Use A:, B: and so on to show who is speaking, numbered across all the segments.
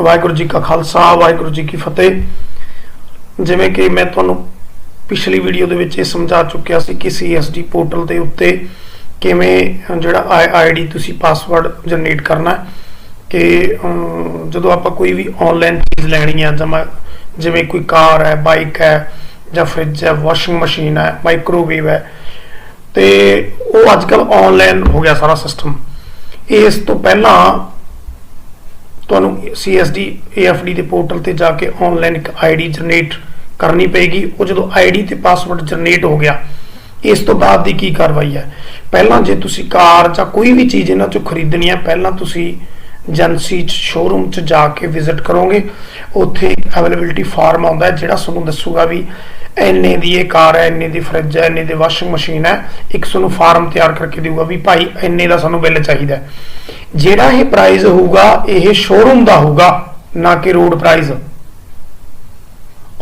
A: ਵਾਹਿਗੁਰੂ ਜੀ ਕਾ ਖਾਲਸਾ, ਵਾਹਿਗੁਰੂ ਜੀ ਕੀ ਫਤਿਹ। ਜਿਵੇਂ ਕਿ ਮੈਂ ਤੁਹਾਨੂੰ ਪਿਛਲੀ ਵੀਡੀਓ ਦੇ ਵਿੱਚ ਇਹ ਸਮਝਾ ਚੁੱਕਿਆ ਸੀ ਕਿ CSD ਪੋਰਟਲ ਦੇ ਉੱਤੇ ਕਿਵੇਂ ਜਿਹੜਾ ਆਈਡੀ ਤੁਸੀਂ ਪਾਸਵਰਡ ਜਨਰੇਟ ਕਰਨਾ ਕਿ ਜਦੋਂ ਆਪਾਂ ਕੋਈ ਵੀ ਆਨਲਾਈਨ ਚੀਜ਼ ਲੈਣੀ ਹੈ ਜਮਾ ਜਿਵੇਂ ਕੋਈ ਕਾਰ ਹੈ ਬਾਈਕ ਹੈ ਜਾਂ ਫ੍ਰਿਜ ਹੈ ਵਾਸ਼ਿੰਗ ਮਸ਼ੀਨ ਹੈ ਮਾਈਕ੍ਰੋਵੇਵ ਹੈ। ਤੇ ਉਹ ਅੱਜ ਕੱਲ ਆਨਲਾਈਨ ਹੋ ਗਿਆ ਸਾਰਾ ਸਿਸਟਮ ਇਸ ਤੋਂ ਪਹਿਲਾਂ ਤੁਹਾਨੂੰ CSD AFD ਦੇ ਪੋਰਟਲ ਤੇ ਜਾ ਕੇ ਆਨਲਾਈਨ ਇੱਕ ਆਈਡੀ ਜਨਰੇਟ ਕਰਨੀ ਪਏਗੀ। ਉਹ ਜਦੋਂ ਆਈਡੀ ਤੇ ਪਾਸਵਰਡ ਜਨਰੇਟ ਹੋ ਗਿਆ, ਇਸ ਤੋਂ ਬਾਅਦ ਦੀ ਕੀ ਕਾਰਵਾਈ ਹੈ? ਪਹਿਲਾਂ ਜੇ ਤੁਸੀਂ ਕਾਰ ਜਾਂ ਕੋਈ ਵੀ ਚੀਜ਼ ਇਹਨਾਂ ਚੋਂ ਖਰੀਦਣੀ ਹੈ, ਪਹਿਲਾਂ ਤੁਸੀਂ ਏਜੰਸੀ ਚ ਸ਼ੋਰੂਮ ਚ ਜਾ ਕੇ ਵਿਜ਼ਿਟ ਕਰੋਗੇ, ਉੱਥੇ ਅਵੇਲੇਬਿਲਟੀ ਫਾਰਮ ਆਉਂਦਾ ਹੈ, ਜਿਹੜਾ ਤੁਹਾਨੂੰ ਦੱਸੂਗਾ ਵੀ ਇੰਨੇ ਦੀ ਇਹ ਕਾਰ ਹੈ, ਇੰਨੇ ਦੀ ਫਰਿੱਜ ਹੈ, ਇੰਨੇ ਦੀ ਵਾਸ਼ਿੰਗ ਮਸ਼ੀਨ ਹੈ, ਇੱਕ ਤੁਹਾਨੂੰ ਫਾਰਮ ਤਿਆਰ ਕਰਕੇ ਦੇਊਗਾ ਵੀ ਭਾਈ ਇੰਨੇ ਦਾ ਸਾਨੂੰ ਬਿੱਲ ਚਾਹੀਦਾ ਜਿਹੜਾ ਇਹ ਪ੍ਰਾਈਸ ਹੋਊਗਾ, ਇਹ ਸ਼ੋਰੂਮ ਦਾ ਹੋਊਗਾ, ਨਾ ਕਿ ਰੋਡ ਪ੍ਰਾਈਸ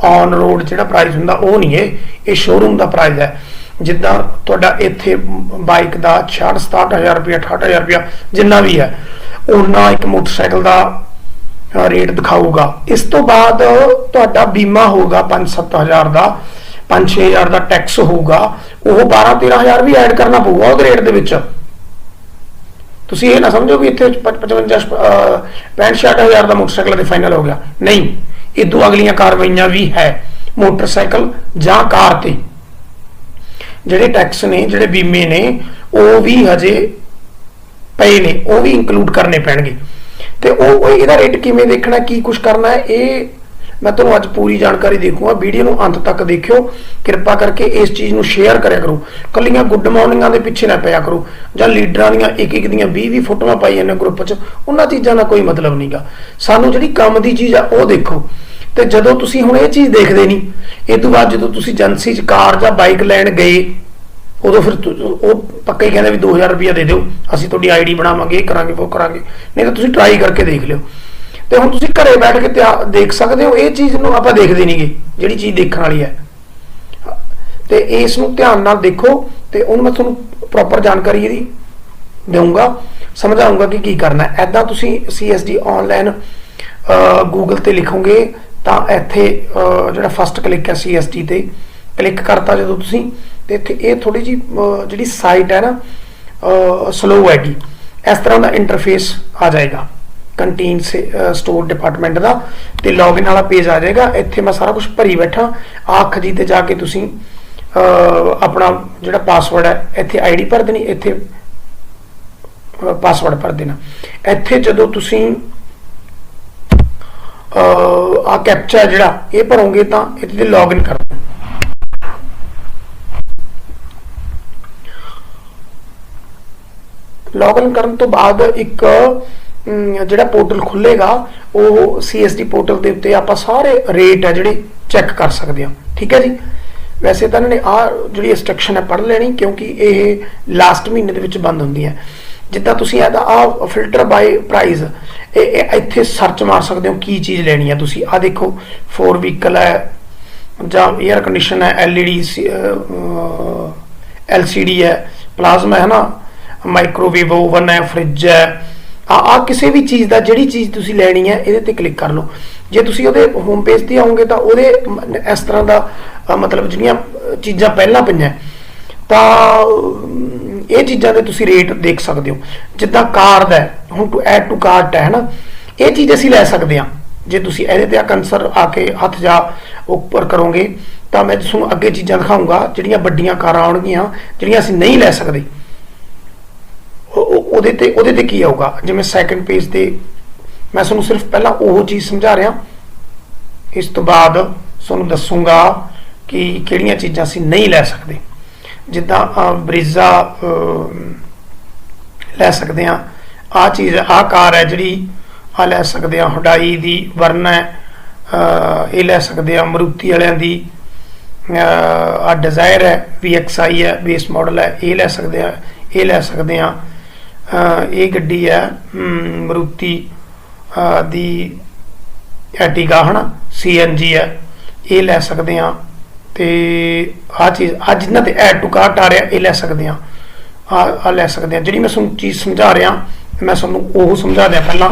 A: ਔਨ ਰੋਡ ਜਿਹੜਾ ਪ੍ਰਾਈਸ ਹੁੰਦਾ, ਉਹ ਨਹੀਂ ਹੈ, ਇਹ ਸ਼ੋਰੂਮ ਦਾ ਪ੍ਰਾਈਸ ਹੈ। ਜਿੱਦਾਂ ਤੁਹਾਡਾ ਇੱਥੇ ਬਾਈਕ ਦਾ 66 67000 ਰੁਪਇਆ 68000 ਰੁਪਇਆ, ਜਿੰਨਾ ਵੀ ਹੈ ਉਹਨਾਂ ਇੱਕ ਮੋਟਰਸਾਈਕਲ ਦਾ ਰੇਟ ਦਿਖਾਊਗਾ। ਇਸ ਤੋਂ ਬਾਅਦ ਤੁਹਾਡਾ ਬੀਮਾ ਹੋਊਗਾ 5-7000 ਦਾ 5-6000 ਦਾ ਟੈਕਸ ਹੋਊਗਾ। ਉਹ 12-13000 ਵੀ ਐਡ ਕਰਨਾ ਪਊਗਾ ਉਹਦੇ ਰੇਟ ਦੇ ਵਿੱਚ। ਤੁਸੀਂ ਇਹ ਨਾ ਸਮਝੋ ਵੀ ਇੱਥੇ 55 65-60000 ਦਾ ਮੋਟਰਸਾਈਕਲ ਦੇ ਫਾਈਨਲ ਹੋ ਗਿਆ। ਨਹੀਂ ਇਦੋਂ ਅਗਲੀਆਂ ਕਾਰਵਾਈਆਂ ਵੀ ਹੈ। ਮੋਟਰਸਾਈਕਲ ਜਾਂ ਕਾਰ ਤੇ। ਜਿਹੜੇ ਟੈਕਸ ਨੇ, ਜਿਹੜੇ ਬੀਮੇ ਨੇ, ਉਹ ਵੀ ਹਜੇ ਪਏ ਨੇ, ਉਹ ਵੀ ਇਨਕਲੂਡ ਕਰਨੇ ਪੈਣਗੇ। ਤੇ ਉਹ ਇਹਦਾ ਰੇਟ ਕਿਵੇਂ ਦੇਖਣਾ, ਕੀ ਕੁਝ ਕਰਨਾ ਹੈ, ਇਹ ਮੈਂ ਤੁਹਾਨੂੰ ਅੱਜ ਪੂਰੀ ਜਾਣਕਾਰੀ ਦੇਖੂਗਾ। ਵੀਡੀਓ ਨੂੰ ਅੰਤ ਤੱਕ ਦੇਖਿਓ। ਕਿਰਪਾ ਕਰਕੇ ਇਸ ਚੀਜ਼ ਨੂੰ ਸ਼ੇਅਰ ਕਰਿਆ ਕਰੋ। ਕੱਲੀਆਂ ਗੁੱਡ ਮਾਰਨਿੰਗਾਂ ਦੇ ਪਿੱਛੇ ਨਾ ਪਿਆ ਕਰੋ। ਜਾਂ ਲੀਡਰਾਂ ਦੀਆਂ ਇੱਕ ਇੱਕ ਦੀਆਂ 20 20 ਫੋਟੋਆਂ ਪਾਈ ਜਾਂਦੇ ਗਰੁੱਪ 'ਚ, ਉਹਨਾਂ ਚੀਜ਼ਾਂ ਦਾ ਕੋਈ ਮਤਲਬ ਨਹੀਂਗਾ ਸਾਨੂੰ ਜਿਹੜੀ ਕੰਮ ਦੀ ਚੀਜ਼ ਆ, ਉਹ ਦੇਖੋ। ਤੇ ਜਦੋਂ ਤੁਸੀਂ ਹੁਣ ਇਹ ਚੀਜ਼ ਦੇਖਦੇ ਨਹੀਂ, ਇਹ ਤੋਂ ਬਾਅਦ ਜਦੋਂ ਤੁਸੀਂ ਏਜੰਸੀ 'ਚ ਕਾਰ ਜਾਂ ਬਾਈਕ ਲੈਣ ਗਏ ਉਦੋਂ ਫਿਰ ਉਹ ਪੱਕਾ ਹੀ ਕਹਿੰਦੇ ਵੀ 2000 ਰੁਪਇਆ ਦੇ ਦਿਓ, ਅਸੀਂ ਤੁਹਾਡੀ ਆਈਡੀ ਬਣਾਵਾਂਗੇ, ਇਹ ਕਰਾਂਗੇ, ਉਹ ਕਰਾਂਗੇ। ਨਹੀਂ ਤਾਂ ਤੁਸੀਂ ਟਰਾਈ ਕਰਕੇ ਦੇਖ ਲਿਓ। ਤੇ ਹੁਣ ਤੁਸੀਂ ਘਰੇ ਬੈਠ ਕੇ ਤਿਆ- ਦੇਖ ਸਕਦੇ ਹੋ, ਇਹ ਚੀਜ਼ ਨੂੰ ਆਪਾਂ ਦੇਖਦੇ ਨਹੀਂਗੇ ਜਿਹੜੀ ਚੀਜ਼ ਦੇਖਣ ਵਾਲੀ ਹੈ। ਤੇ ਇਸ ਨੂੰ ਧਿਆਨ ਨਾਲ ਦੇਖੋ, ਤੇ ਉਹਨੂੰ ਮੈਂ ਤੁਹਾਨੂੰ ਪ੍ਰੋਪਰ ਜਾਣਕਾਰੀ ਇਹਦੀ ਦੇਵਾਂਗਾ ਸਮਝਾਉਂਗਾ ਕਿ ਕੀ ਕਰਨਾ ਹੈ। ਐਦਾਂ ਤੁਸੀਂ CSD ਆਨਲਾਈਨ ਗੂਗਲ ਤੇ ਲਿਖੋਗੇ, ਤਾਂ ਇੱਥੇ ਜਿਹੜਾ ਫਸਟ ਕਲਿੱਕ ਹੈ CSD ਤੇ ਕਲਿੱਕ ਕਰਤਾ ਜਦੋਂ ਤੁਸੀਂ ਤੇ ਇੱਥੇ ਇਹ ਥੋੜੀ ਜੀ ਜਿਹੜੀ ਸਾਈਟ ਹੈ ਨਾ ਸਲੋ ਹੈਗੀ। ਇਸ ਤਰ੍ਹਾਂ ਦਾ ਇੰਟਰਫੇਸ ਆ ਜਾਏਗਾ। ਕੰਟੀਨ ਸਟੋਰ ਡਿਪਾਰਟਮੈਂਟ ਦਾ ਤੇ ਲੌਗਇਨ ਵਾਲਾ ਪੇਜ ਆ ਜਾਏਗਾ। ਇੱਥੇ ਮੈਂ ਸਾਰਾ ਕੁਝ ਭਰੀ ਬੈਠਾ। ਆਖ ਜੀ ਤੇ ਜਾ ਕੇ ਤੁਸੀਂ ਆਪਣਾ ਜਿਹੜਾ ਪਾਸਵਰਡ ਹੈ, ਇੱਥੇ ਆਈਡੀ ਭਰ ਦੇਣੀ, ਇੱਥੇ ਪਾਸਵਰਡ ਭਰ ਦੇਣਾ। ਇੱਥੇ ਜਦੋਂ ਤੁਸੀਂ ਆ ਕੈਪਚਾ ਜਿਹੜਾ, ਇਹ ਭਰੋਗੇ ਤਾਂ ਇਹਦੇ ਤੇ ਲੌਗਇਨ ਕਰੋ ਲੌਗਇਨ ਕਰਨ ਤੋਂ ਬਾਅਦ ਇੱਕ ਜਿਹੜਾ ਪੋਰਟਲ ਖੁੱਲੇਗਾ, ਉਹ CSD ਪੋਰਟਲ ਦੇ ਉੱਤੇ ਆਪਾਂ ਸਾਰੇ ਰੇਟ ਹੈ ਜਿਹੜੇ ਚੈੱਕ ਕਰ ਸਕਦੇ ਹਾਂ। ਠੀਕ ਹੈ ਜੀ? ਵੈਸੇ ਤਾਂ ਇਹਨਾਂ ਨੇ ਆ ਜਿਹੜੀ ਇੰਸਟਰਕਸ਼ਨ ਹੈ ਪੜ੍ਹ ਲੈਣੀ, ਕਿਉਂਕਿ ਇਹ ਲਾਸਟ ਮਹੀਨੇ ਦੇ ਵਿੱਚ ਬੰਦ ਹੁੰਦੀ ਹੈ। ਜਿੱਦਾਂ ਤੁਸੀਂ ਇਹਦਾ ਆ ਫਿਲਟਰ ਬਾਈ ਪ੍ਰਾਈਸ ਇਹ ਇੱਥੇ ਸਰਚ ਮਾਰ ਸਕਦੇ ਹੋ ਕੀ ਚੀਜ਼ ਲੈਣੀ ਹੈ ਤੁਸੀਂ। ਆ ਦੇਖੋ 4 ਵੀਕਲ ਹੈ, ਜਾਂ 에ਅਰ ਕੰਡੀਸ਼ਨ ਹੈ ਐਲਈਡੀ ਐਲਸੀਡੀ ਹੈ ਪਲਾਜ਼ਮਾ ਹੈ ਨਾ। ਮਾਈਕ੍ਰੋਵੇਵ ਓਵਨ ਹੈ ਫ੍ਰਿਜ ਹੈ। ਆ ਆ ਕਿਸੇ ਵੀ ਚੀਜ਼ ਦਾ, ਜਿਹੜੀ ਚੀਜ਼ ਤੁਸੀਂ ਲੈਣੀ ਹੈ, ਇਹਦੇ ਤੇ ਕਲਿੱਕ ਕਰ ਲਓ। ਜੇ ਤੁਸੀਂ ਉਹਦੇ ਹੋਮ ਪੇਜ ਤੇ ਆਉਂਗੇ ਤਾਂ ਉਹਦੇ ਇਸ ਤਰ੍ਹਾਂ ਦਾ ਮਤਲਬ ਜਿਹੜੀਆਂ ਚੀਜ਼ਾਂ ਪਹਿਲਾਂ ਪਈਆਂ, ਤਾਂ ਇਹ ਚੀਜ਼ਾਂ ਦੇ ਤੁਸੀਂ ਰੇਟ ਦੇਖ ਸਕਦੇ ਹੋ। ਜਿੱਦਾਂ ਕਾਰ ਦਾ ਹੁਣ ਟੂ ਐਡ ਟੂ ਕਾਰਟ ਹੈ ਨਾ ਇਹ ਚੀਜ਼ ਅਸੀਂ ਲੈ ਸਕਦੇ ਹਾਂ। ਜੇ ਤੁਸੀਂ ਇਹਦੇ ਤੇ ਆ ਕੰਸਰ ਆ ਕੇ ਹੱਥ ਜਾ ਉੱਪਰ ਕਰੋਗੇ, ਤਾਂ ਮੈਂ ਤੁਹਾਨੂੰ ਅੱਗੇ ਚੀਜ਼ਾਂ ਦਿਖਾਉਂਗਾ ਜਿਹੜੀਆਂ ਵੱਡੀਆਂ ਕਾਰਾਂ ਆਉਣਗੀਆਂ, ਜਿਹੜੀਆਂ ਅਸੀਂ ਨਹੀਂ ਲੈ ਸਕਦੇ। ਉਹਦੇ ਤੇ ਉਹਦੇ ਤੇ ਕੀ ਆਊਗਾ? ਜਿਵੇਂ ਸੈਕੰਡ ਪੇਜ ਤੇ ਮੈਂ ਤੁਹਾਨੂੰ ਸਿਰਫ ਪਹਿਲਾਂ ਉਹ ਚੀਜ਼ ਸਮਝਾ ਰਿਹਾ। ਇਸ ਤੋਂ ਬਾਅਦ ਤੁਹਾਨੂੰ ਦੱਸੂਗਾ ਕਿ ਕਿਹੜੀਆਂ ਚੀਜ਼ਾਂ ਅਸੀਂ ਨਹੀਂ ਲੈ ਸਕਦੇ। ਜਿੱਦਾਂ ਅਹ, ਬਰੀਜ਼ਾ ਲੈ ਸਕਦੇ ਆ ਆ ਚੀਜ਼ ਆ ਕਾਰ ਹੈ ਜਿਹੜੀ ਆ ਲੈ ਸਕਦੇ ਆ ਹਡਾਈ ਦੀ ਵਰਨਾ ਹੈ। ਇਹ ਲੈ ਸਕਦੇ ਆ ਮਰੂਤੀ ਵਾਲਿਆਂ ਦੀ ਆ ਡਿਜ਼ਾਇਰ ਹੈ। VXI ਹੈ। ਬੇਸ ਮਾਡਲ ਹੈ। ਇਹ ਲੈ ਸਕਦੇ ਆ ਇਹ ਲੈ ਸਕਦੇ ਆ ਇਹ ਗੱਡੀ ਹੈ ਮਰੂਤੀ ਦੀ ਐਟੀਗਾ ਹਨਾ CNG ਹੈ। ਇਹ ਲੈ ਸਕਦੇ ਆ ਤੇ ਆ ਚੀਜ਼ ਆ ਜਿਨ੍ਹਾਂ ਤੇ ਐਡ ਟੂ ਕਾਰਟ ਆ ਰਿਹਾ, ਇਹ ਲੈ ਸਕਦੇ ਆ ਆ ਆ ਲੈ ਸਕਦੇ ਆ ਜਿਹੜੀ ਮੈਂ ਤੁਹਾਨੂੰ ਚੀਜ਼ ਸਮਝਾ ਰਿਹਾ, ਮੈਂ ਤੁਹਾਨੂੰ ਉਹ ਸਮਝਾ ਦਿਆਂ ਪਹਿਲਾਂ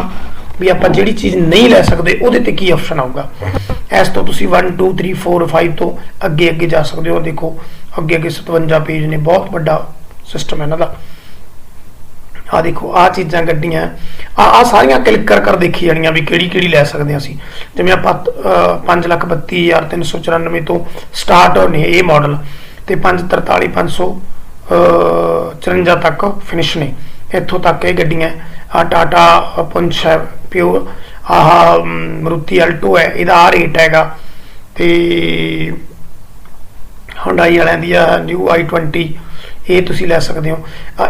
A: ਵੀ ਆਪਾਂ ਜਿਹੜੀ ਚੀਜ਼ ਨਹੀਂ ਲੈ ਸਕਦੇ, ਉਹਦੇ ਤੇ ਕੀ ਆਪਸ਼ਨ ਆਊਗਾ? ਇਸ ਤੋਂ ਤੁਸੀਂ 1 2 3 4 5 ਤੋਂ ਅੱਗੇ ਅੱਗੇ ਜਾ ਸਕਦੇ ਹੋ। ਦੇਖੋ ਅੱਗੇ ਅੱਗੇ 57 ਪੇਜ ਨੇ, ਬਹੁਤ ਵੱਡਾ ਸਿਸਟਮ ਹੈ ਇਹਨਾਂ ਦਾ। ਆ ਦੇਖੋ ਆ ਚੀਜ਼ਾਂ ਗੱਡੀਆਂ ਆ ਆ ਸਾਰੀਆਂ ਕਲਿੱਕ ਕਰ ਕਰ ਦੇਖੀ ਜਾਣੀਆਂ ਵੀ ਕਿਹੜੀ ਕਿਹੜੀ ਲੈ ਸਕਦੇ ਹਾਂ ਅਸੀਂ। ਜਿਵੇਂ ਆਪਾਂ 532394 ਤੋਂ ਸਟਾਰਟ ਹੋਣੇ ਇਹ ਮਾਡਲ ਤੇ 543500 54 ਤੱਕ ਫਿਨਿਸ਼ ਨੇ। ਇੱਥੋਂ ਤੱਕ ਇਹ ਗੱਡੀਆਂ। ਆ ਟਾਟਾ ਪੁੰਛ ਹੈ ਪਿਓ ਆਹ ਮਰੂਤੀ ਅਲਟੋ ਹੈ, ਇਹਦਾ ਆ ਰੇਟ ਹੈਗਾ। ਤੇ ਹੁੰਡਾਈ ਵਾਲਿਆਂ ਦੀ ਆ ਨਿਊ i20 ਇਹ ਤੁਸੀਂ ਲੈ ਸਕਦੇ ਹੋ।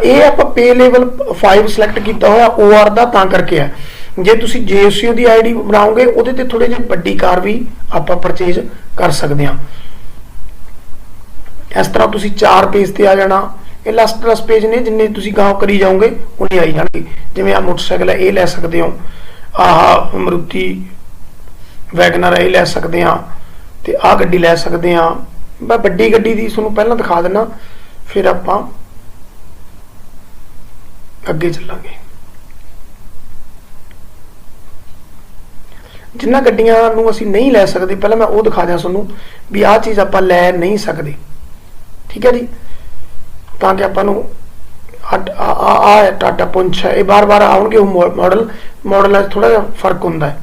A: ਇਹ ਆਪਾਂ ਪੇ ਲੈਵਲ 5 ਸਿਲੈਕਟ ਕੀਤਾ ਹੋਇਆ OR ਦਾ, ਤਾਂ ਕਰਕੇ ਹੈ ਜੇ ਤੁਸੀਂ JSU ਦੀ ਆਈਡੀ ਬਣਾਓਗੇ, ਉਹਦੇ ਤੇ ਥੋੜੇ ਜਿਹੀ ਵੱਡੀ ਕਾਰ ਵੀ ਆਪਾਂ ਪਰਚੇਜ ਕਰ ਸਕਦੇ ਹਾਂ। ਇਸ ਤਰ੍ਹਾਂ ਤੁਸੀਂ 4 ਪੇਜ ਤੇ ਆ ਜਾਣਾ। ਇਹ ਲਾਸਟ ਲਾਸਟ ਪੇਜ ਨੇ, ਜਿੰਨੇ ਤੁਸੀਂ ਗਾਂਵ ਕਰੀ ਜਾਓਗੇ ਉਨੇ ਆਈ ਜਾਣਗੇ। ਜਿਵੇਂ ਆ ਮੋਟਰਸਾਈਕਲ ਹੈ, ਇਹ ਲੈ ਸਕਦੇ ਹੋ। ਆਹ ਮਰੂਤੀ ਵੈਗਨਰ ਇਹ ਲੈ ਸਕਦੇ ਆ ਤੇ ਆਹ ਗੱਡੀ ਲੈ ਸਕਦੇ ਆ ਮੈਂ ਵੱਡੀ ਗੱਡੀ ਦੀ ਤੁਹਾਨੂੰ ਪਹਿਲਾਂ ਦਿਖਾ ਦਿੰਨਾ। ਫਿਰ ਆਪਾਂ ਅੱਗੇ ਚੱਲਾਂਗੇ। ਜਿੰਨਾ ਗੱਡੀਆਂ ਨੂੰ ਅਸੀਂ ਨਹੀਂ ਲੈ ਸਕਦੇ, ਪਹਿਲਾਂ ਮੈਂ ਉਹ ਦਿਖਾ ਦਿਆਂ ਤੁਹਾਨੂੰ ਵੀ ਆਹ ਚੀਜ਼ ਆਪਾਂ ਲੈ ਨਹੀਂ ਸਕਦੇ। ਠੀਕ ਹੈ ਜੀ? ਤਾਂ ਕਿ ਆਪਾਂ ਨੂੰ ਆ ਆ ਟਾਟਾ ਪੁੰਛ ਹੈ। ਇਹ ਬਾਰ-ਬਾਰ ਆਉਣਗੇ ਉਹ ਮਾਡਲ ਮਾਡਲ ਵਿੱਚ ਥੋੜਾ ਜਿਹਾ ਫ਼ਰਕ ਹੁੰਦਾ ਹੈ।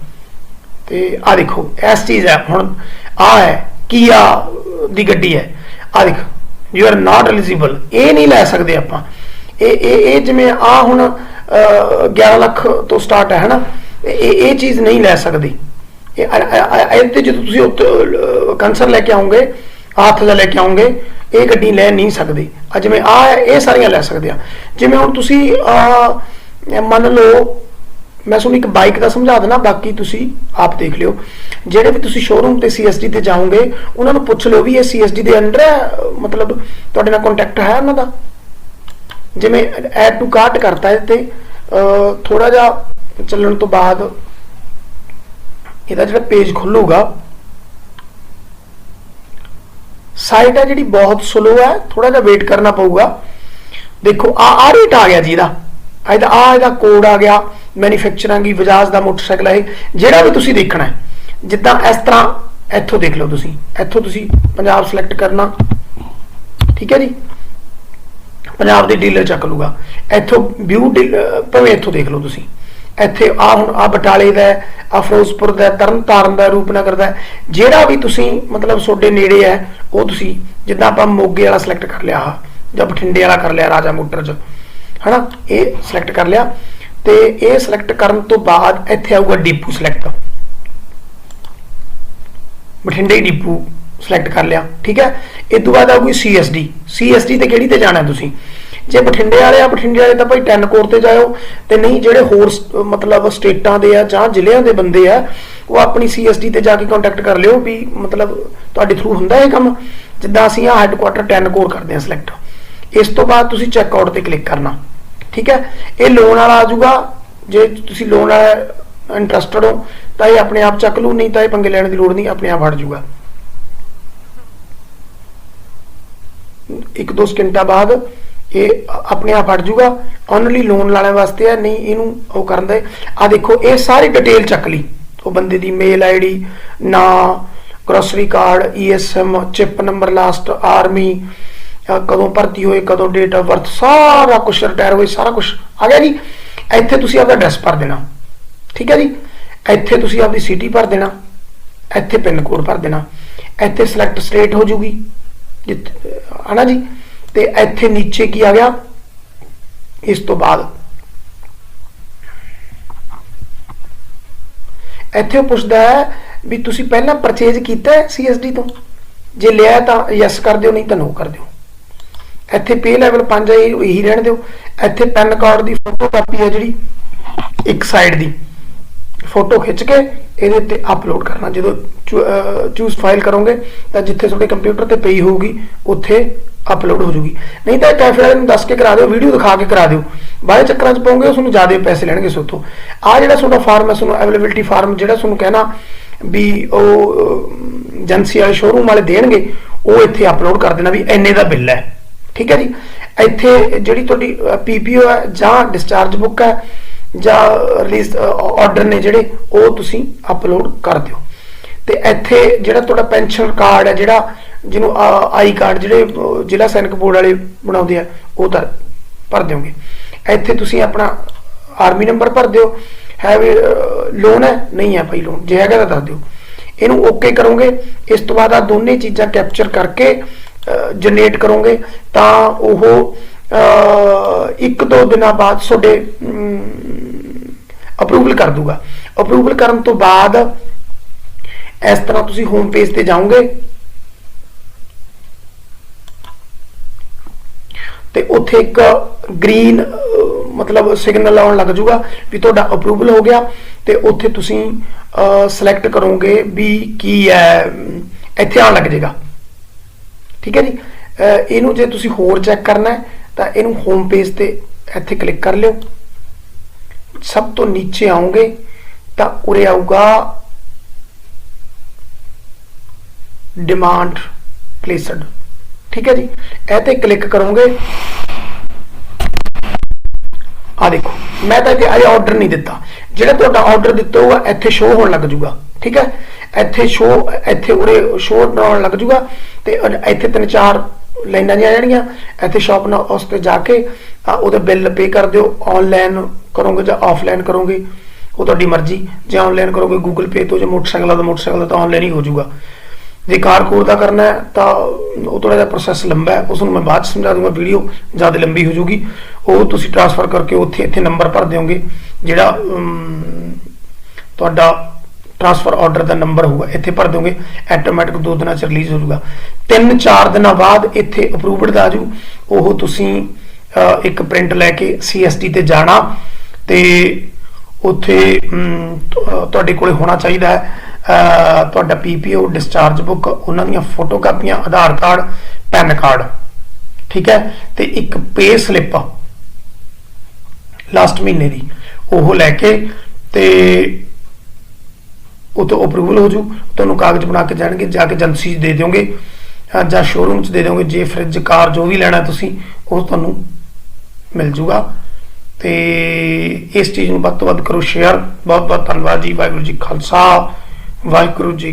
A: ਤੇ ਆ ਦੇਖੋ, ਇਸ ਚੀਜ਼ ਹੈ ਹੁਣ। ਆ ਹੈ ਕੀਆ ਦੀ ਗੱਡੀ ਹੈ। ਆ ਦੇਖੋ। ਯੂ ਆਰ ਨਾਟ ਐਲੀਜੀਬਲ ਇਹ ਨਹੀਂ ਲੈ ਸਕਦੇ ਆਪਾਂ। ਇਹ ਇਹ ਇਹ ਜਿਵੇਂ ਆ ਹੁਣ 11 ਲੱਖ ਤੋਂ ਸਟਾਰਟ ਹੈ ਹਨਾ? ਇਹ ਇਹ ਚੀਜ਼ ਨਹੀਂ ਲੈ ਸਕਦੀ। ਇਹ ਅ- ਜਦੋਂ ਤੁਸੀਂ ਕੰਸਰ ਲੈ ਕੇ ਆਉਂਗੇ ਹੱਥ ਦਾ ਲੈ ਕੇ ਆਉਂਗੇ ਇਹ ਗੱਡੀ ਲੈ ਨਹੀਂ ਸਕਦੇ। ਆ ਜਿਵੇਂ ਆ ਇਹ ਸਾਰੀਆਂ ਲੈ ਸਕਦੇ ਆ। ਜਿਵੇਂ ਹੁਣ ਤੁਸੀਂ ਅਹ, ਮੰਨ ਲਓ ਮੈਂ ਤੁਹਾਨੂੰ ਇੱਕ ਬਾਈਕ ਦਾ ਸਮਝਾ ਦੇਣਾ, ਬਾਕੀ ਤੁਸੀਂ ਆਪ ਦੇਖ ਲਿਓ। ਜਿਹੜੇ ਵੀ ਤੁਸੀਂ ਸ਼ੋਰੂਮ ਤੇ CSD ਤੇ ਜਾਓਗੇ, ਉਹਨਾਂ ਨੂੰ ਪੁੱਛ ਲਓ ਵੀ ਇਹ CSD ਦੇ ਅੰਡਰ ਹੈ, ਮਤਲਬ ਤੁਹਾਡੇ ਨਾਲ ਕੰਟੈਕਟ ਹੈ ਉਹਨਾਂ ਦਾ? ਜਿਵੇਂ ਐਡ ਟੂ ਕਾਰਟ ਕਰਤਾ ਇਹ ਤੇ ਥੋੜਾ ਜਿਹਾ ਚੱਲਣ ਤੋਂ ਬਾਅਦ ਇਹਦਾ ਜਿਹੜਾ ਪੇਜ ਖੁੱਲੂਗਾ ਸਾਈਟ ਹੈ ਜਿਹੜੀ ਬਹੁਤ ਸਲੋ ਹੈ ਥੋੜਾ ਜਿਹਾ ਵੇਟ ਕਰਨਾ ਪਊਗਾ। ਦੇਖੋ ਆ ਆ ਰੇਟ ਆ ਗਿਆ ਜੀ ਇਹਦਾ। ਇਹਦਾ ਆ ਇਹਦਾ ਕੋਡ ਆ ਗਿਆ ਮੈਨੂਫੈਕਚਰਾਂ ਦੀ ਬਜਾਜ ਦਾ ਮੋਟਰਸਾਈਕਲ ਹੈ ਜਿਹੜਾ ਵੀ ਤੁਸੀਂ ਦੇਖਣਾ ਹੈ ਜਿੱਦਾਂ ਇਸ ਤਰ੍ਹਾਂ ਇੱਥੋਂ ਦੇਖ ਲਓ ਤੁਸੀਂ ਇੱਥੋਂ ਤੁਸੀਂ ਪੰਜਾਬ ਸਿਲੈਕਟ ਕਰਨਾ ਠੀਕ ਹੈ ਜੀ? ਪੰਜਾਬ ਦੇ ਡੀਲਰ ਚੱਕ ਲੂਗਾ ਇੱਥੋਂ ਵਿਊ ਭਾਵੇਂ ਇੱਥੋਂ ਦੇਖ ਲਓ ਤੁਸੀਂ ਇੱਥੇ ਆ ਹੁਣ ਆ ਬਟਾਲੇ ਦਾ ਹੈ, ਆ ਫਿਰੋਜ਼ਪੁਰ ਦਾ ਤਰਨਤਾਰਨ ਦਾ ਰੂਪਨਗਰ ਦਾ ਜਿਹੜਾ ਵੀ ਤੁਸੀਂ ਮਤਲਬ ਤੁਹਾਡੇ ਨੇੜੇ ਹੈ ਉਹ ਤੁਸੀਂ ਜਿੱਦਾਂ ਆਪਾਂ ਮੋਗੇ ਵਾਲਾ ਸਿਲੈਕਟ ਕਰ ਲਿਆ ਜਾਂ ਬਠਿੰਡੇ ਵਾਲਾ ਕਰ ਲਿਆ ਰਾਜਾ ਮੋਟਰ 'ਚ ਹਨਾ? ਇਹ ਸਿਲੈਕਟ ਕਰ ਲਿਆ ਤੇ ਇਹ ਸਿਲੈਕਟ ਕਰਨ ਤੋਂ ਬਾਅਦ ਇੱਥੇ ਆਊਗਾ ਡੀਪੂ ਸਿਲੈਕਟ ਬਠਿੰਡੇ ਡੀਪੂ ਸਿਲੈਕਟ ਕਰ ਲਿਆ, ਠੀਕ ਹੈ? ਇਸ ਤੋਂ ਬਾਅਦ ਆਊਗੀ CSD CSD ਤੇ ਕਿਹੜੀ ਤੇ ਜਾਣਾ ਤੁਸੀਂ? ਜੇ ਬਠਿੰਡੇ ਵਾਲੇ ਆ, ਬਠਿੰਡੇ ਵਾਲੇ ਤਾਂ ਭਾਈ 10 ਕੋਰ ਤੇ ਜਾਇਓ ਤੇ ਨਹੀਂ, ਜਿਹੜੇ ਹੋਰ ਸ- ਮਤਲਬ ਸਟੇਟਾਂ ਦੇ ਆ ਜਾਂ ਜ਼ਿਲ੍ਹਿਆਂ ਦੇ ਬੰਦੇ ਆ, ਉਹ ਆਪਣੀ CSD ਤੇ ਜਾ ਕੇ ਕੰਟੈਕਟ ਕਰ ਲਿਓ ਵੀ ਮਤਲਬ ਤੁਹਾਡੇ ਥਰੂ ਹੁੰਦਾ ਇਹ ਕੰਮ? ਜਿੱਦਾਂ ਅਸੀਂ ਆ ਹੈੱਡਕੁਆਟਰ 10 ਕੋਰ ਕਰਦੇ ਆ ਸਿਲੈਕਟ ਇਸ ਤੋਂ ਬਾਅਦ ਤੁਸੀਂ ਚੈੱਕ ਆਊਟ ਤੇ ਕਲਿੱਕ ਕਰਨਾ। ਠੀਕ ਹੈ? ਇਹ ਲੋਨ ਵਾਲਾ ਆ ਜਾਊਗਾ। ਜੇ ਤੁਸੀਂ ਲੋਨ ਵਾਲਾ ਇੰਟਰਸਟਡ ਹੋ, ਤਾਂ ਇਹ ਆਪਣੇ ਆਪ ਚੱਕ ਲੂ ਨਹੀਂ ਤਾਂ ਇਹ ਪੰਗੇ ਲੈਣ ਦੀ ਲੋੜ ਨਹੀਂ, ਆਪਣੇ ਆਪ ਹਟ ਜਾਊਗਾ। ਇੱਕ ਦੋ ਸਕਿੰਟਾਂ ਬਾਅਦ ਇਹ ਆਪਣੇ ਆਪ ਹਟ ਜਾਊਗਾ। ਓਨਲੀ ਲੋਨ ਵਾਲਿਆਂ ਵਾਸਤੇ ਹੈ, ਨਹੀਂ ਇਹਨੂੰ ਉਹ ਕਰਨ ਦੇ। ਆ ਦੇਖੋ, ਇਹ ਸਾਰੀ ਡਿਟੇਲ ਚੱਕ ਲਈ। ਉਹ ਬੰਦੇ ਦੀ ਮੇਲ ਆਈਡੀ ਨਾਂ grocery card ESM chip number last army ਕਦੋਂ ਭਰਤੀ ਹੋਏ, ਕਦੋਂ ਡੇਟ ਆਫ ਬਰਥ ਸਾਰਾ ਕੁਝ ਰਿਟਾਇਰ ਹੋਏ, ਸਾਰਾ ਕੁਝ ਆ ਗਿਆ ਜੀ। ਇੱਥੇ ਤੁਸੀਂ ਆਪਦਾ ਐਡਰੈਸ ਭਰ ਦੇਣਾ। ਠੀਕ ਹੈ ਜੀ? ਇੱਥੇ ਤੁਸੀਂ ਆਪਦੀ ਸਿਟੀ ਭਰ ਦੇਣਾ। ਇੱਥੇ ਪਿੰਨ ਕੋਡ ਭਰ ਦੇਣਾ। ਇੱਥੇ ਸਿਲੈਕਟ ਸਟੇਟ ਹੋ ਜੂਗੀ। ਜਿੱਥੇ ਹਨਾ ਜੀ? ਤੇ ਇੱਥੇ ਨੀਚੇ ਕੀ ਆ ਗਿਆ? ਇਸ ਤੋਂ ਬਾਅਦ। ਇੱਥੇ ਉਹ ਪੁੱਛਦਾ ਹੈ ਵੀ ਤੁਸੀਂ ਪਹਿਲਾਂ ਪਰਚੇਜ ਕੀਤਾ ਹੈ CSD ਤੋਂ? ਜੇ ਲਿਆ ਤਾਂ ਯੈਸ ਕਰ ਦਿਓ, ਨਹੀਂ ਤਾਂ ਨੋ ਕਰ ਦਿਓ। ਇੱਥੇ ਪੇ ਲੈਵਲ 5 ਹੈ ਇਹੀ ਰਹਿਣ ਦਿਓ। ਇੱਥੇ ਪੈਨ ਕਾਰਡ ਦੀ ਫੋਟੋ ਕਾਪੀ ਹੈ ਜਿਹੜੀ, ਇੱਕ ਸਾਈਡ ਦੀ। ਫੋਟੋ ਖਿੱਚ ਕੇ ਇਹਦੇ ਉੱਤੇ ਅਪਲੋਡ ਕਰਨਾ। ਜਦੋਂ ਚੂਜ਼ ਫਾਈਲ ਕਰੋਗੇ, ਤਾਂ ਜਿੱਥੇ ਤੁਹਾਡੇ ਕੰਪਿਊਟਰ ਤੇ ਪਈ ਹੋਊਗੀ, ਉੱਥੇ ਅਪਲੋਡ ਹੋ ਜੂਗੀ। ਨਹੀਂ ਤਾਂ ਕੈਫੇ ਵਾਲੇ ਨੂੰ ਦੱਸ ਕੇ ਕਰਾ ਦਿਓ ਵੀਡੀਓ ਦਿਖਾ ਕੇ ਕਰਾ ਦਿਓ। ਬਾਅਦ ਚੱਕਰਾਂ 'ਚ ਪਾਉਂਗੇ, ਉਹ ਤੁਹਾਨੂੰ ਜ਼ਿਆਦਾ ਪੈਸੇ ਲੈਣਗੇ ਸੋਤੋਂ ਆ ਜਿਹੜਾ ਤੁਹਾਡਾ ਫਾਰਮ ਹੈ, ਤੁਹਾਨੂੰ ਅਵੇਲੇਬਿਲਟੀ ਫਾਰਮ ਜਿਹੜਾ ਤੁਹਾਨੂੰ ਕਹਿਣਾ ਵੀ ਉਹ ਏਜੰਸੀ ਵਾਲੇ ਸ਼ੋਰੂਮ ਵਾਲੇ ਦੇਣਗੇ, ਉਹ ਇੱਥੇ ਅਪਲੋਡ ਕਰ ਦੇਣਾ ਵੀ ਇੰਨੇ ਦਾ ਬਿੱਲ ਹੈ। ਠੀਕ ਹੈ ਜੀ? ਇੱਥੇ ਜਿਹੜੀ ਤੁਹਾਡੀ ਪੀਪੀਓ ਹੈ ਜਾਂ ਡਿਸਚਾਰਜ ਬੁੱਕ ਹੈ ਜਾਂ ਰਿਲੀਜ਼ ਆਰਡਰ ਨੇ ਜਿਹੜੇ, ਉਹ ਤੁਸੀਂ ਅਪਲੋਡ ਕਰ ਦਿਓ। ਤੇ ਇੱਥੇ ਜਿਹੜਾ ਤੁਹਾਡਾ ਪੈਨਸ਼ਨ ਕਾਰਡ ਹੈ, ਜਿਹੜਾ ਜਿਹਨੂੰ ਆਈ ਕਾਰਡ ਜਿਹੜੇ ਜ਼ਿਲ੍ਹਾ ਸੈਨਿਕ ਬੋਰਡ ਵਾਲੇ ਬਣਾਉਂਦੇ ਆ, ਉਹ ਤਾਂ ਭਰ ਦਿਓਗੇ। ਇੱਥੇ ਤੁਸੀਂ ਆਪਣਾ ਆਰਮੀ ਨੰਬਰ ਭਰ ਦਿਓ। ਹੈ ਵੀ ਲੋਨ ਹੈ? ਨਹੀਂ ਹੈ ਭਾਈ ਲੋਨ ਜੇ ਹੈਗਾ ਤਾਂ ਦੱਸ ਦਿਓ। ਇਹਨੂੰ ਓਕੇ ਕਰੋਗੇ। ਇਸ ਤੋਂ ਬਾਅਦ ਆ ਦੋਨੇ ਚੀਜ਼ਾਂ ਕੈਪਚਰ ਕਰਕੇ ਜਨਰੇਟ ਕਰੋਗੇ, ਤਾਂ ਉਹ ਇੱਕ ਦੋ ਦਿਨਾਂ ਬਾਅਦ ਤੁਹਾਡੇ ਅਪਰੂਵਲ ਕਰ ਦੂਗਾ। ਅਪਰੂਵਲ ਕਰਨ ਤੋਂ ਬਾਅਦ ਇਸ ਤਰ੍ਹਾਂ ਤੁਸੀਂ ਹੋਮ ਪੇਜ ਤੇ ਜਾਓਗੇ। ਤੇ ਉੱਥੇ ਇੱਕ ਗ੍ਰੀਨ ਮਤਲਬ ਸਿਗਨਲ ਆਉਣ ਲੱਗ ਜਾਊਗਾ ਵੀ ਤੁਹਾਡਾ ਅਪਰੂਵਲ ਹੋ ਗਿਆ ਤੇ ਉੱਥੇ ਤੁਸੀਂ ਸਿਲੈਕਟ ਕਰੋਗੇ ਵੀ ਕੀ ਹੈ, ਇੱਥੇ ਆਉਣ ਲੱਗ ਜਾਏਗਾ ਠੀਕ ਹੈ ਜੀ? ਇਹਨੂੰ ਜੇ ਤੁਸੀਂ ਹੋਰ ਚੈੱਕ ਕਰਨਾ ਤਾਂ ਇਹਨੂੰ ਹੋਮ ਪੇਜ ਤੇ ਇੱਥੇ ਕਲਿੱਕ ਕਰ ਲਿਓ। ਸਭ ਤੋਂ ਨੀਚੇ ਆਉਂਗੇ, ਤਾਂ ਉਰੇ ਆਊਗਾ ਡਿਮਾਂਡ ਪਲੇਸਡ ਠੀਕ ਹੈ ਜੀ? ਇਹ ਤੇ ਕਲਿੱਕ ਕਰੋਗੇ। ਆ ਦੇਖੋ, ਮੈਂ ਤਾਂ ਅਜੇ ਆਰਡਰ ਨਹੀਂ ਦਿੱਤਾ। ਜਿਹੜਾ ਤੁਹਾਡਾ ਆਰਡਰ ਦਿੱਤਾ ਹੋਊਗਾ, ਇੱਥੇ ਸ਼ੋ ਹੋਣ ਲੱਗ ਜਾਊਗਾ। ਠੀਕ ਹੈ? ਇੱਥੇ ਸ਼ੋ ਇੱਥੇ ਉਰੇ ਸ਼ੋ ਹੋਣ ਲੱਗ ਜੂਗਾ ਤੇ ਅਨ- ਇੱਥੇ ਤਿੰਨ ਚਾਰ ਲਾਈਨਾਂ ਜਿਹੀਆਂ ਆ ਜਾਣਗੀਆਂ ਇੱਥੇ ਸ਼ਾਪ ਨਾਲ ਉਸ ਤੇ ਜਾ ਕੇ ਉਹਦਾ ਬਿੱਲ ਪੇ ਕਰ ਦਿਓ ਆਨਲਾਈਨ ਕਰੋਗੇ ਜਾਂ ਆਫਲਾਈਨ ਕਰੋਗੇ, ਉਹ ਤੁਹਾਡੀ ਮਰਜ਼ੀ, ਜੇ ਆਨਲਾਈਨ ਕਰੋਗੇ ਗੂਗਲ ਪੇ ਤੋਂ ਜਾਂ ਮੋਟਰਸਾਈਕਲ ਦਾ ਮੋਟਰਸਾਈਕਲ ਦਾ ਤਾਂ ਆਨਲਾਈਨ ਹੀ ਹੋ ਜਾਊਗਾ ਜੇ ਕਾਰ ਕੋਡ ਦਾ ਕਰਨਾ ਹੈ, ਤਾਂ ਉਹ ਥੋੜਾ ਜਿਹਾ ਪ੍ਰੋਸੈਸ ਲੰਬਾ ਹੈ, ਉਸ ਨੂੰ ਮੈਂ ਬਾਅਦ ਚ ਸਮਝਾ ਦੂੰਗਾ ਵੀਡੀਓ ਜ਼ਿਆਦਾ ਲੰਬੀ ਹੋ ਜਾਊਗੀ ਉਹ ਤੁਸੀਂ ਟ੍ਰਾਂਸਫਰ ਕਰਕੇ ਉੱਥੇ ਇੱਥੇ ਨੰਬਰ ਭਰ ਦਿਓਗੇ, ਜਿਹੜਾ ਤੁਹਾਡਾ ਟ੍ਰਾਂਸਫਰ ਆਰਡਰ ਦਾ ਨੰਬਰ ਹੋਊਗਾ ਇੱਥੇ ਭਰ ਦੋਗੇ ਆਟੋਮੈਟਿਕ ਦੋ ਦਿਨਾਂ ਚ ਰਿਲੀਜ਼ ਹੋ ਜਾਊਗਾ। ਤਿੰਨ ਚਾਰ ਦਿਨਾਂ ਬਾਅਦ ਇੱਥੇ ਅਪਰੂਵਡ ਦਾ ਆਜੂ ਉਹ ਤੁਸੀਂ ਇੱਕ ਪ੍ਰਿੰਟ ਲੈ ਕੇ CST ਤੇ ਜਾਣਾ ਤੇ ਉੱਥੇ ਤੁਹਾਡੇ ਕੋਲੇ ਹੋਣਾ ਚਾਹੀਦਾ ਹੈ। ਅਹ, ਤੁਹਾਡਾ ਪੀਪੀਓ ਡਿਸਚਾਰਜ ਬੁੱਕ ਉਹਨਾਂ ਦੀਆਂ ਫੋਟੋ ਕਾਪੀਆਂ ਆਧਾਰ ਕਾਰਡ ਪੈਨ ਕਾਰਡ ਠੀਕ ਹੈ? ਤੇ ਇੱਕ ਪੇ ਸਲਿੱਪ ਲਾਸਟ ਮਹੀਨੇ ਦੀ ਉਹ ਲੈ ਕੇ ਤੇ ਉਹ ਤੋਂ ਅਪਰੂਵਲ ਹੋ ਜੂ ਤੁਹਾਨੂੰ ਕਾਗਜ਼ ਬਣਾ ਕੇ ਜਾਣਗੇ ਜਾ ਕੇ ਏਜੰਸੀ 'ਚ ਦੇ ਦਿਓਗੇ ਜਾਂ ਸ਼ੋਰੂਮ 'ਚ ਦੇ ਦਿਓਗੇ, ਜੇ ਫ੍ਰਿਜ ਕਾਰ ਜੋ ਵੀ ਲੈਣਾ ਤੁਸੀਂ, ਉਹ ਤੁਹਾਨੂੰ ਮਿਲ ਜੂਗਾ ਤੇ ਇਸ ਚੀਜ਼ ਨੂੰ ਵੱਧ ਤੋਂ ਵੱਧ ਕਰੋ ਸ਼ੇਅਰ ਬਹੁਤ ਬਹੁਤ ਧੰਨਵਾਦ ਜੀ, ਵਾਹਿਗੁਰੂ ਜੀ ਖਾਲਸਾ, ਵਾਹਿਗੁਰੂ ਜੀ